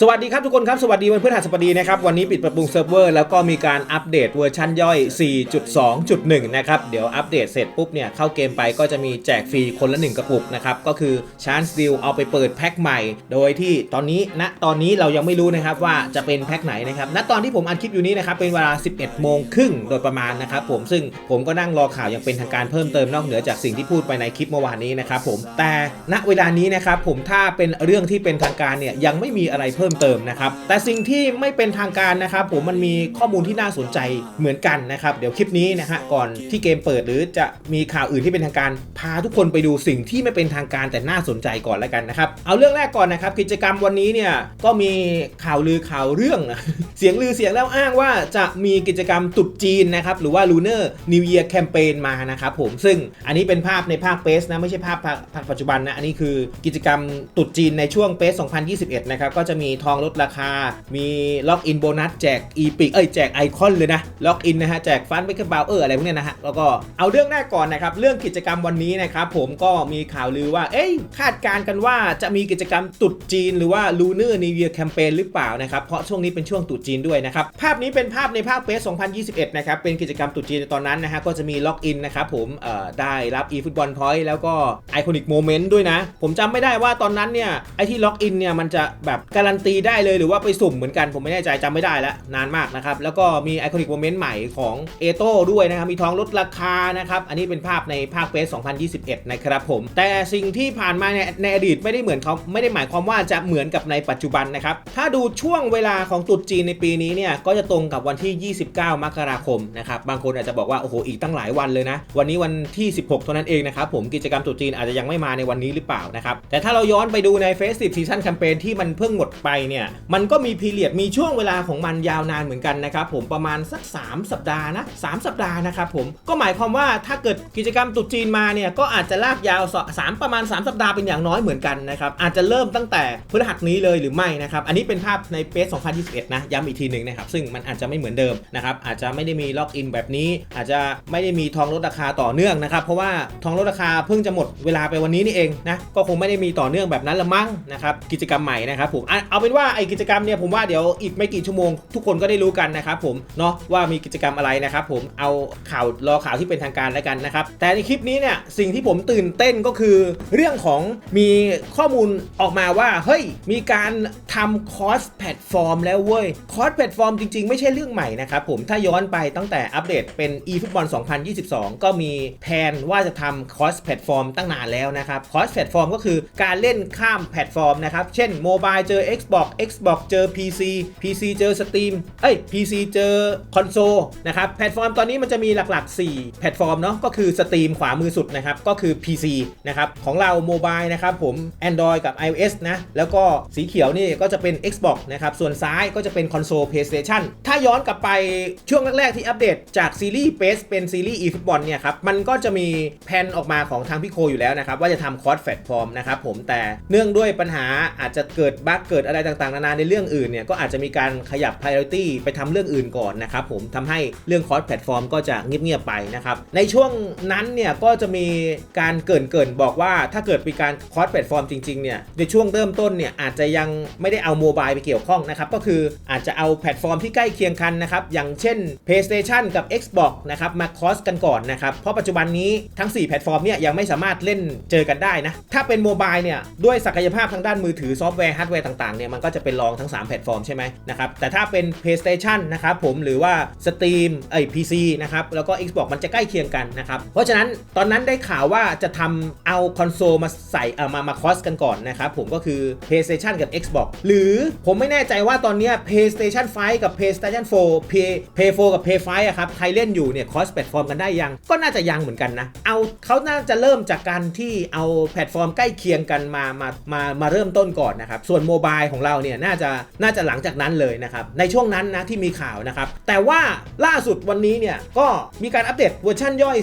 สวัสดีครับทุกคนครับ สวัสดีวันพฤหัสบดีนะครับ วันนี้ปิดปรับปรุงเซิร์ฟเวอร์แล้วก็มีการอัปเดตเวอร์ชันย่อย 4.2.1 นะครับ เดี๋ยวอัปเดตเสร็จปุ๊บเนี่ย เข้าเกมไปก็จะมีแจกฟรีคนละ 1 กระปุกนะครับ ก็คือชานส์ดิลเอาไปเปิดแพ็คใหม่ โดยที่ตอนนี้ณตอนนี้เรายังไม่รู้นะครับว่าจะเป็นแพ็คไหนนะครับณตอนที่ผมอัดคลิปอยู่นี้นะครับเป็นเวลา 11 โมงครึ่งโดยประมาณนะครับผมซึ่งผมก็นั่งรอข่าวอย่างเป็นทางการเพิ่มเติมนอกเหนือจากสิ่งที่พูดไปในคลิปเมื่อวานนี้นะครับผมแต่ณเวลานี้นะครับผมถ้าเป็นเรื่องที่เป็นทางการเนี่ยยังไม่มีอะไรเพิ่มเติมนะครับ แต่สิ่งที่ไม่เป็นทางการนะครับ ผมมันมีข้อมูลที่น่าสนใจเหมือนกันนะครับ เดี๋ยวคลิปนี้นะฮะก่อนที่เกมเปิดหรือจะมีข่าวอื่นที่เป็นทางการพาทุกคนไปดูสิ่งที่ไม่เป็นทางการแต่น่าสนใจก่อนแล้วกันนะครับเอาเรื่องแรกก่อนนะครับ กิจกรรมวันนี้เนี่ยก็มีข่าวลือข่าวเรื่องเสียงลือเสียงแล้วอ้างว่าจะมีกิจกรรมตรุษจีนนะครับหรือว่า Lunar New Year Campaign มานะครับผมซึ่งอันนี้เป็นภาพในภาคเปสนะไม่ใช่ภาพภาคปัจจุบันนะอันนี้คือกิจกรรมตรุษจีนในช่วงเปส2021 นะครับก็จะมีทองลดราคา มีล็อกอินโบนัสแจกอีพิกเอ้ยแจกไอคอนเลยนะล็อกอินนะฮะแจกฟันเบเกอร์บาวเอออะไรพวกเนี้ยนะฮะแล้วก็เอาเรื่องแรกก่อนนะครับเรื่องกิจกรรมวันนี้นะครับผมก็มีข่าวลือว่า เอ้ยคาดการณ์กันว่าจะมีกิจกรรมตรุษจีนหรือว่า Lunar New Year Campaign หรือเปล่านะครับเพราะช่วงนี้เป็นช่วงตรุษจีนด้วยนะครับภาพนี้เป็นภาพในภาคเปส2021 นะครับเป็นกิจกรรมตรุษจีนในตอนนั้นนะฮะก็จะมีล็อกอินนะครับผมเอ่อได้รับ e-football point แล้วก็ไอคอนิกโมเมนต์ด้วยนะ ผมจำไม่ได้ว่าตอนนั้นเนี่ยไอที่ล็อกอินเนี่ยมันจะแบบการันตีได้เลยหรือว่าไปสุ่มเหมือนกันผมไม่แน่ใจจำไม่ได้แล้วนานมากนะครับ แล้วก็มีไอคอนิกโมเมนต์ใหม่ของเอโต้ด้วยนะครับ มีทองลดราคานะครับ อันนี้เป็นภาพในภาคเปส2021 นะครับผม แต่สิ่งที่ผ่านมาเนี่ยในอดีตไม่ได้เหมือนเขาไม่ได้หมายความว่าจะเหมือนกับในปัจจุบันนะครับ ถ้าดูช่วงเวลาของตรุษจีนในปีนี้เนี่ยก็จะตรงกับวันที่ 29 มกราคมนะครับบางคนอาจจะบอกว่าโอ้โหอีกตั้งหลายวันเลยนะวันนี้วันที่ 16 เท่านั้นเองนะครับผมกิจกรรมตรุษจีนอาจจะยังไม่มาในวันนี้หรือเปล่านะครับแต่ถ้าเราย้อนไปดูใน Festive Season Campaign ที่มันเพิ่งหมดไปเนี่ยมันก็มีพีเรียดมีช่วงเวลาของมันยาวนานเหมือนกันนะครับผมประมาณสัก 3 สัปดาห์นะ3สัปดาห์นะครับผมก็หมายความว่าถ้าเกิดกิจกรรมตรุษจีนมาเนี่ยก็อาจจะลากยาวสามประมาณ 3 สัปดาห์เป็นอย่างน้อยเหมือนกันนะครับอาจจะเริ่มตั้งแต่พฤหัสนี้เลยหรือไม่นะครับอันนี้เป็นภาพในเปส2021 นะย้ำอีกทีหนึ่งนะครับซึ่งมันอาจจะไม่เหมือนเดิมนะครับอาจจะไม่ได้มีล็อกอินแบบนี้ อาจจะไม่ได้มีทองลดราคาต่อเนื่องนะครับเพราะว่าทองลดราคาเพิ่งจะหมดเวลาไปวันนี้นี่เองนะก็คงไม่ได้มีต่อเนื่องแบบนั้นละมั้งนะครับกิจกรรมใหม่นะครับผมเอาเป็นว่าไอกิจกรรมเนี่ยผมว่าเดี๋ยวอีกไม่กี่ชั่วโมงทุกคนก็ได้รู้กันนะครับผมเนาะว่ามีกิจกรรมอะไรนะครับผมเอาข่าวรอข่าวที่เป็นทางการแล้วกันนะครับแต่ในคลิปนี้เนี่ยสิ่งที่ผมตื่นเต้นก็คือ เรื่องของมีข้อมูลออกมาว่าเฮ้ยมีการทำคอร์สแพลตฟอร์มแล้วเว้ยคอร์สแพลตฟอร์มจริงๆ ไม่ใช่เรื่องใหม่นะครับผมถ้าย้อนไปตั้งแต่อัปเดตเป็น eFootball 2022 ก็มีแผนว่าจะทำคอร์สแพลตฟอร์มตั้งนานแล้วนะครับคอร์สแพลตฟอร์มก็คือการเล่นข้ามแพลตฟอร์มนะครับเช่นโมบายเจอ Xbox Xbox เจอ PC PC เจอ Steam เอ้ย PC เจอคอนโซลนะครับแพลตฟอร์มตอนนี้มันจะมีหลักๆ 4 แพลตฟอร์มเนาะก็คือ Steam ขวามือสุดนะครับก็คือ PC นะครับของเราโมบายนะครับผม Android กับ iOS นะแล้วก็สีเขียวนี่ก็จะเป็น Xbox นะครับส่วนซ้ายก็จะเป็นคอนโซล PlayStation ถ้าย้อนกลับไปช่วงแรกๆที่อัปเดตจากซีรีส์ PES เป็นซีรีส์ eFootball เนี่ยครับมันก็จะมีแผนออกมาของทางพี่โคอยู่แล้วนะครับว่าจะทำคอร์สแพลตฟอร์มนะครับผมแต่เนื่องด้วยปัญหาอาจจะเกิดบั๊กเกิดอะไรต่างๆ นานาในเรื่องอื่นเนี่ยก็อาจจะมีการขยับ priority ไปทำเรื่องอื่นก่อนนะครับผมทำให้เรื่องคอร์สแพลตฟอร์มก็จะเงียบๆไปนะครับในช่วงนั้นเนี่ยก็จะมีการเกินเกินๆบอกว่าถ้าเกิดมีการคอร์สแพลตฟอร์มจริงๆเนี่ยในช่วงเริ่มต้นเนี่ยอาจจะยังไม่ได้เอาโมบายไปเกี่ยวข้องนะครับก็คืออาจจะเอาแพลตฟอร์มที่ใกล้เคียงกันนะครับอย่างเช่น PlayStation กับ Xbox นะครับมาคอสกันก่อนนะครับเพราะปัจจุบันนี้ทั้ง 4 แพลตฟอร์มเนี่ยยังไม่สามารถเล่นเจอกันได้นะถ้าเป็นโมบายเนี่ยด้วยศักยภาพทางด้านมือถือซอฟต์แวร์ฮาร์ดแวร์ต่างๆเนี่ยมันก็จะเป็นรองทั้ง 3 แพลตฟอร์มใช่ไหมนะครับแต่ถ้าเป็น PlayStation นะครับผมหรือว่า Steam เอ้ PC นะครับแล้วก็ Xbox มันจะใกล้เคียงกันนะครับเพราะฉะนั้นตอนนั้นได้ข่าวว่าจะทำเอาคอนโซลมาใส่เอ่อมามาคอสกันก่อนนะครับผมก็คือ PlayStation กับ Xbox หรือผมไม่แน่ใจว่าตอนนี้ย PlayStation 5 กับ PlayStation 4 Play Play 4กับ Play 5อะครับใครเล่นอยู่เนี่ยคอสแพลตฟอร์มกันได้ยัง ก็น่าจะยังเหมือนกันนะเอาเขาน่าจะเริ่มจากการที่เอาแพลตฟอร์มใกล้เคียงกันมามามามาเริ่มต้นก่อนนะครับส่วนโมบายของเราเนี่ยน่าจะน่าจะหลังจากนั้นเลยนะครับในช่วงนั้นนะที่มีข่าวนะครับแต่ว่าล่าสุดวันนี้เนี่ยก็มีการอัปเดตเวอร์ชันย่อย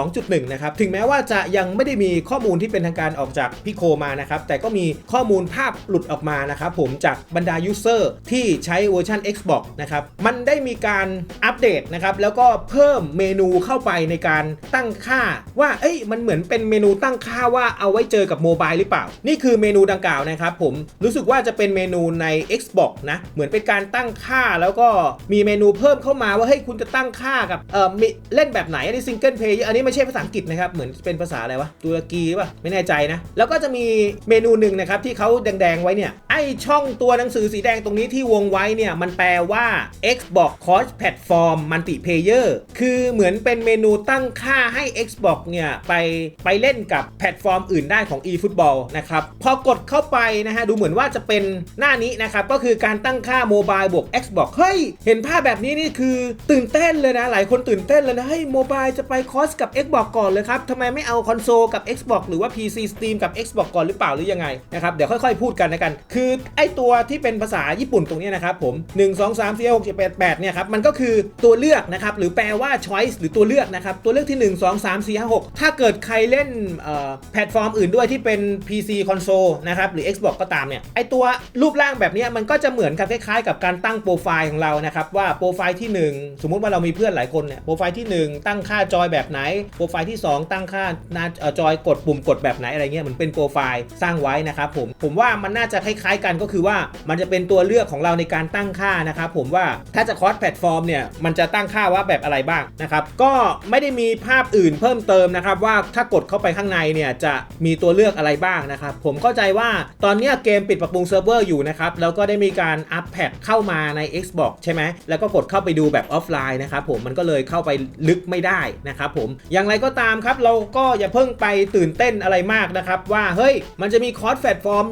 4.2.1 นะครับถึงแม้ว่าจะยังไม่ได้มีข้อมูลที่เป็นทางการออกจากพี่โคมานะครับแต่ก็มีข้อมูลภาพหลุดออกมานะครับผมจากบรรดายูเซอร์ที่ใช้เวอร์ชัน Xbox นะครับมันได้มีการอัปเดตนะครับแล้วก็เพิ่มเมนูเข้าไปในการตั้งค่าว่าเอ้ยมันเหมือนเป็นเมนูตั้งค่าว่าเอาไว้เจอกับโมบายหรือเปล่า นี่คือเมนูดังกล่าวนะครับผมรู้สึกว่าจะเป็นเมมนูใน Xbox นะ เหมือนเป็นการตั้งค่าแล้วก็มีเมนูเพิ่มเข้ามาว่าเฮ้ยคุณจะตั้งค่ากับเออเล่นแบบไหนอันนี้ซิงเกิลเพย์อันนี้ไม่ใช่ภาษาอังกฤษนะครับ เหมือนเป็นภาษาอะไรวะตุรกีป่ะไม่แน่ใจนะ แล้วก็จะมีเมนูหนึ่งนะครับที่เขาแดงๆไว้เนี่ยไอช่องตัวหนังสือสีแดงตรงนี้ที่วงไว้เนี่ยมันแปลว่า Xbox Cross Platform Multiplayer คือเหมือนเป็นเมนูตั้งค่าให้ Xbox เนี่ยไปไปเล่นกับแพลตฟอร์มอื่นได้ของ eFootball นะครับ พอกดเข้าไปนะฮะ ดูเหมือนว่าจะเป็นหน้านี้นะครับ ก็คือการตั้งค่าโมบายบวก Xbox เฮ้ย เห็นภาพแบบนี้นี่คือตื่นเต้นเลยนะ หลายคนตื่นเต้นเลยนะ เฮ้ยโมบายจะไปคอสกับ Xbox ก่อนเลยครับทำไมไม่เอาคอนโซลกับ Xbox หรือว่า PC Steam กับ Xbox ก่อนหรือเปล่าหรือยังไงนะครับ เดี๋ยวค่อยๆ พูดกันนะกัน คือไอตัวที่เป็นภาษาญี่ปุ่นตรงนี้นะครับผม 1 2 3 4 6 7 8 8เนี่ยครับมันก็คือตัวเลือกนะครับหรือแปลว่า choice หรือตัวเลือกนะครับตัวเลือกที่ 1 2 3 4 5 6 ถ้าเกิดใครเล่นแพลตฟอร์มอื่นด้วยที่เป็น PC console นะครับหรือ Xbox ก็ตามเนี่ยไอตัวรูปร่างแบบนี้มันก็จะเหมือนกับคล้ายๆ กับการตั้งโปรไฟล์ของเรานะครับว่าโปรไฟล์ที่ 1 สมมุติว่าเรามีเพื่อนหลายคนเนี่ยโปรไฟล์ที่ 1 ตั้งค่าจอยแบบไหนโปรไฟล์ที่ 2 ตั้งค่าหน้าจอยกดปุ่มกดแบบไหนอะไรเงี้ยเหมือนเป็นโปรไฟล์สร้างไว้นะครับผมผมว่ามันน่าจะคล้ายๆกันก็คือว่ามันจะเป็นตัวเลือกของเราในการตั้งค่านะครับผมว่าถ้าจะคอสแพลตฟอร์มเนี่ยมันจะตั้งค่าว่าแบบอะไรบ้างนะครับก็ไม่ได้มีภาพอื่นเพิ่มเติมนะครับว่าถ้ากดเข้าไปข้างในเนี่ยจะมีตัวเลือกอะไรบ้างนะครับผมเข้าใจว่าตอนนี้เกมปิดปรับปรุงเซิร์ฟเวอร์อยู่นะครับ แล้วก็ได้มีการอัปแพทเข้ามาใน Xbox ใช่ไหมแล้วก็กดเข้าไปดูแบบออฟไลน์นะครับผมมันก็เลยเข้าไปลึกไม่ได้นะครับผมอย่างไรก็ตามครับ เราก็อย่าเพิ่งไปตื่นเต้นอะไรมากนะครับ ว่าเฮ้ยมันจะมีคอร์สแพลตฟอร์ม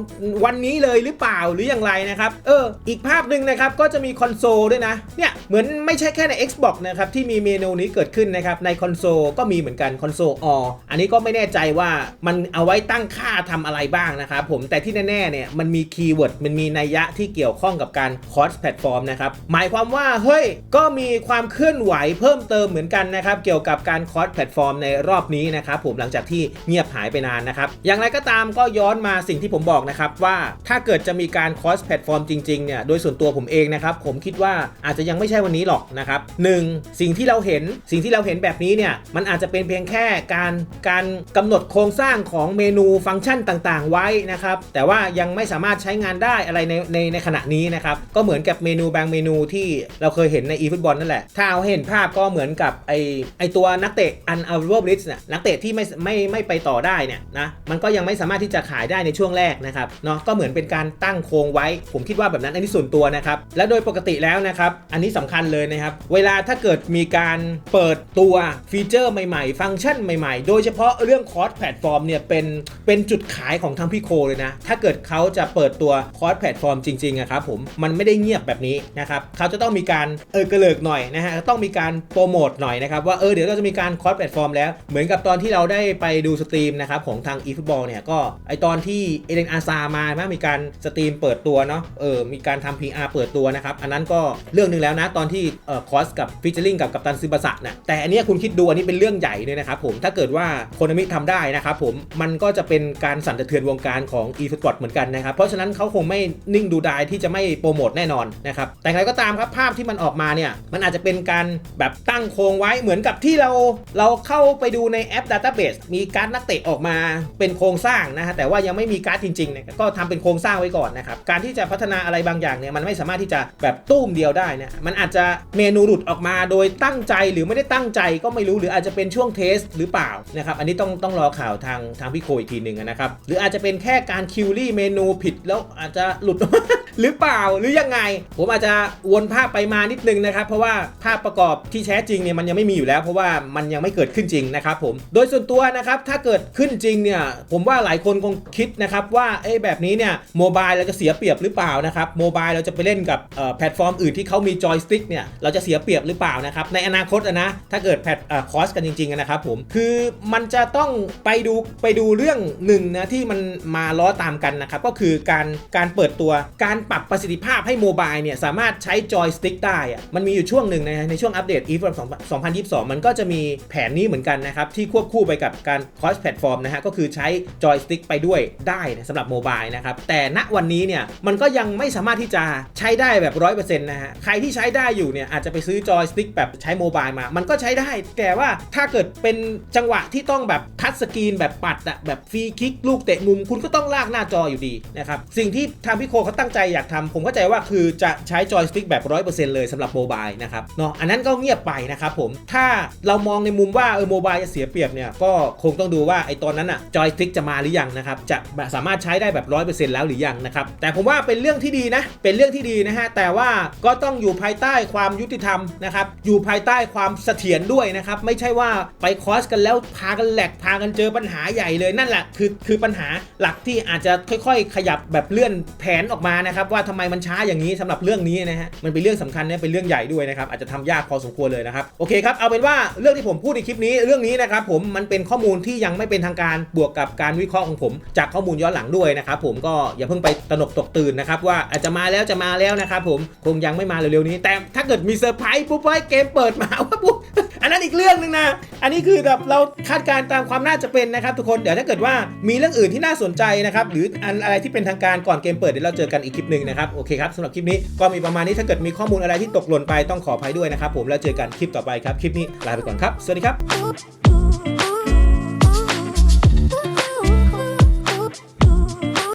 วันนี้เลยหรือเปล่าหรืออย่างไรนะครับเอออีกภาพหนึ่งนะครับก็จะมีคอนโซลด้วยนะเนี่ยเหมือนไม่ใช่แค่ใน Xbox นะครับที่มีเมนูนี้เกิดขึ้นนะครับในคอนโซลก็มีเหมือนกันคอนโซลออันนี้ก็ไม่แน่ใจว่ามันเอาไว้ตั้งค่าทำอะไรบ้างนะครับผมแต่ที่แน่ๆเนี่ยมันมีคีย์เวิร์ดมันมีนัยยะที่เกี่ยวข้องกับการคอร์สแพลตฟอร์มนะครับ หมายความว่าเฮ้ยก็มีความเคลื่อนไหวเพิ่มเติมเหมือนกันนะครับ เกี่ยวกับการคอร์สแพลตฟอร์มในรอบนี้นะครับผมหลังจากที่เงียบหายไปนานนะครับ อย่างไรก็ตามก็ย้อนมาสิ่งที่ผมบอกนะครับว่าถ้าเกิดจะมีการคอร์สแพลตฟอร์มจริงๆเนี่ยโดยส่วนตัวผมเองนะครับผมคิดว่าอาจจะยังไม่ใช่วันนี้หรอกนะครับหนึ่งสิ่งที่เราเห็นสิ่งที่เราเห็นแบบนี้เนี่ยมันอาจจะเป็นเพียงแค่การการกำหนดโครงสร้างของเมนูฟังก์ชันต่างๆ ไว้นะครับแต่ว่ายังไม่สามารถใช้งานได้อะไรในในในขณะนี้นะครับ ก็เหมือนกับเมนูบางเมนูที่เราเคยเห็นใน eFootball นั่นแหละ ถ้าเอาเห็นภาพก็เหมือนกับไอไอตัวนักเตะ unavailable list เนี่ยนักเตะที่ไม่ไม่ไม่ไปต่อได้เนี่ยนะมันก็ยังไม่สามารถที่จะขายได้ในช่วงแรกนะครับเนาะก็เหมือนเป็นการตั้งโครงไว้ ผมคิดว่าแบบนั้นอันนี้ส่วนตัวนะครับและโดยปกติแล้วนะครับอันนี้สำคัญเลยนะครับเวลาถ้าเกิดมีการเปิดตัวฟีเจอร์ใหม่ๆ ฟังก์ชันใหม่ๆ โดยเฉพาะเรื่องคอร์สแพลตฟอร์มเนี่ยเป็นเป็นจุดขายของทางพี่โคเลยนะถ้าเกิดเขาจะเปิดตัวคอร์สแพลตฟอร์มจริงๆอะครับผมมันไม่ได้เงียบแบบนี้นะครับเขาจะต้องมีการเออกระเลิกหน่อยนะฮะต้องมีการโปรโมทหน่อยนะครับว่าเออเดี๋ยวเราจะมีการคอร์สแพลตฟอร์มแล้วเหมือนกับตอนที่เราได้ไปดูสตรีมนะครับของทาง eFootball เนี่ยก็ไอตอนที่เอเลนอาซามานะมีการสตรีมเปิดตัวเนาะเออมีการทำ PR เปิดตัวนะครับอันนั้นก็เรื่องหนึ่งแล้วนะตอนที่เออคอสกับฟิชเชอร์ลิงกับกัปตันซึบะสะนะแต่อันนี้คุณคิดดูอันนี้เป็นเรื่องใหญ่เลยนะครับผมถ้าเกิดว่าโคนามิทำได้นะครับผมมันก็จะเป็นการสั่นสะเทือนวงการของ eFootball เหมือนกันนะครับเพราะฉะนั้นเขาคงไม่นิ่งดูดายที่จะไม่โปรโมทแน่นอนนะครับแต่อะไรก็ตามครับภาพที่มันออกมาเนี่ยมันอาจจะเป็นการแบบตั้งโครงไว้เหมือนกับที่เราเราเข้าไปดูในแอป Database มีการดนักเตะออกมาเป็นโครงสร้างนะฮะแต่ว่ายังไม่มีการ์ดจริงๆเนี่ยก็ทำเป็นโครงสร้างไว้ก่อนนะครับการที่จะพัฒนาอะไรบางอย่างเนี่ยมันไม่สามารถที่จะแบบตุ้มเดียวได้นะมันอาจจะเมนูหลุดออกมาโดยตั้งใจหรือไม่ได้ตั้งใจก็ไม่รู้หรืออาจจะเป็นช่วงเทสหรือเปล่านะครับอันนี้ต้องต้องรอข่าวทางทางพี่โคอีกทีหนึ่งนะครับหรืออาจจะเป็นแค่การคิวรี่เมนูผิดแล้วอาจจะจะหลุด หรือเปล่าหรือยังไง ผมอาจจะวนภาพไปมานิดนึงนะครับ เพราะว่าภาพประกอบที่แท้จริงเนี่ยมันยังไม่มีอยู่แล้ว เพราะว่ามันยังไม่เกิดขึ้นจริงนะครับผมโดยส่วนตัวนะครับถ้าเกิดขึ้นจริงเนี่ยผมว่าหลายคนคงคิดนะครับว่าเอ้แบบนี้เนี่ยโมบายเราจะเสียเปรียบหรือเปล่านะครับโมบายเราจะไปเล่นกับเอ่อแพลตฟอร์มอื่นที่เขามีจอยสติ๊กเนี่ยเราจะเสียเปรียบหรือเปล่านะครับในอนาคตอะนะถ้าเกิดแพทเอ่อคอสกันจริงๆนะครับผมคือมันจะต้องไปดูไปดูเรื่องหนึ่งนะที่มันมาล้อตามกันนะครับก็คือการการเปิดตัวการปรับประสิทธิภาพให้โมบายเนี่ยสามารถใช้จอยสติ๊กได้อะมันมีอยู่ช่วงหนึ่งนะในช่วงอัปเดต e v e 2022 มันก็จะมีแผนนี้เหมือนกันนะครับ ที่ควบคู่ไปกับการคอสแพลตฟอร์มนะฮะก็คือใช้จอยสติ๊กไปด้วยได้สำหรับโมบายนะครับ แต่ณวันนี้เนี่ยมันก็ยังไม่สามารถที่จะใช้ได้แบบ100%นะฮะใครที่ใช้ได้อยู่เนี่ยอาจจะไปซื้อจอยสติ๊กแบบใช้โมบายมา มันก็ใช้ได้ แต่ว่าถ้าเกิดเป็นจังหวะที่ต้องแบบทัชสกรีนแบบปัดอะแบบฟรีคิกลูกเตะมุม คุณก็ต้องลากหน้าจออยู่ดีนะครับสิ่งที่ทางพี่โคเขาตั้งใจอยอยากทำผมเข้าใจว่าคือจะใช้จอยสติ๊กแบบ 100%เลยสำหรับโมบายนะครับเนาะอันนั้นก็เงียบไปนะครับผมถ้าเรามองในมุมว่าเออโมบายจะเสียเปรียบเนี่ยก็คงต้องดูว่าไอ้ตอนนั้นอะจอยสติ๊กจะมาหรือยังนะครับจะสามารถใช้ได้แบบ 100%แล้วหรือยังนะครับแต่ผมว่าเป็นเรื่องที่ดีนะเป็นเรื่องที่ดีนะฮะแต่ว่าก็ต้องอยู่ภายใต้ความยุติธรรมนะครับอยู่ภายใต้ความเสถียรด้วยนะครับไม่ใช่ว่าไปคอสกันแล้วพากันแหลกพากันเจอปัญหาใหญ่เลยนั่นแหละคือคือปัญหาหลักที่อาจจะค่อย ๆ ขยับแบบเลื่อนแผนออกมานะครับครับว่าทำไมมันช้าอย่างนี้สำหรับเรื่องนี้นะฮะมันเป็นเรื่องสำคัญนะเป็นเรื่องใหญ่ด้วยนะครับอาจจะทำยากพอสมควรเลยนะครับโอเคครับเอาเป็นว่าเรื่องที่ผมพูดในคลิปนี้เรื่องนี้นะครับผมมันเป็นข้อมูลที่ยังไม่เป็นทางการบวกกับการวิเคราะห์ของผม จากข้อมูลย้อนหลังด้วยนะครับผมก็อย่าเพิ่งไปตระหนกตกตื่นนะครับว่าอาจจะมาแล้วจะมาแล้วนะครับผมคงยังไม่มาเร็วๆนี้ แต่ถ้าเกิดมีเซอร์ไพรส์ปุ๊บไว้เกมเปิดมาว่าปุ๊บ อันนั้นอีกเรื่องหนึ่งนะ อันนี้คือแบบเราคาดการณ์ตามความน่าจะเป็นนะครับ ทุกคนเดี๋ยวถ้าเกิดว่ามีเรื่องอื่นที่น่าสนใจนะครับหรืออันอะไรที่เป็นทางการก่อนเกมเปิดเดี๋ยวเราเจอกันอีกคลิปหนึ่งนะครับโอเคครับสำหรับคลิปนี้ก็มีประมาณนี้ถ้าเกิดมีข้อมูลอะไรที่ตกหล่นไปต้องขออภัยด้วยนะครับผมแล้วเจอกันคลิปต่อไปครับคลิปนี้ลาไปก่อนครับสวัสดีครับ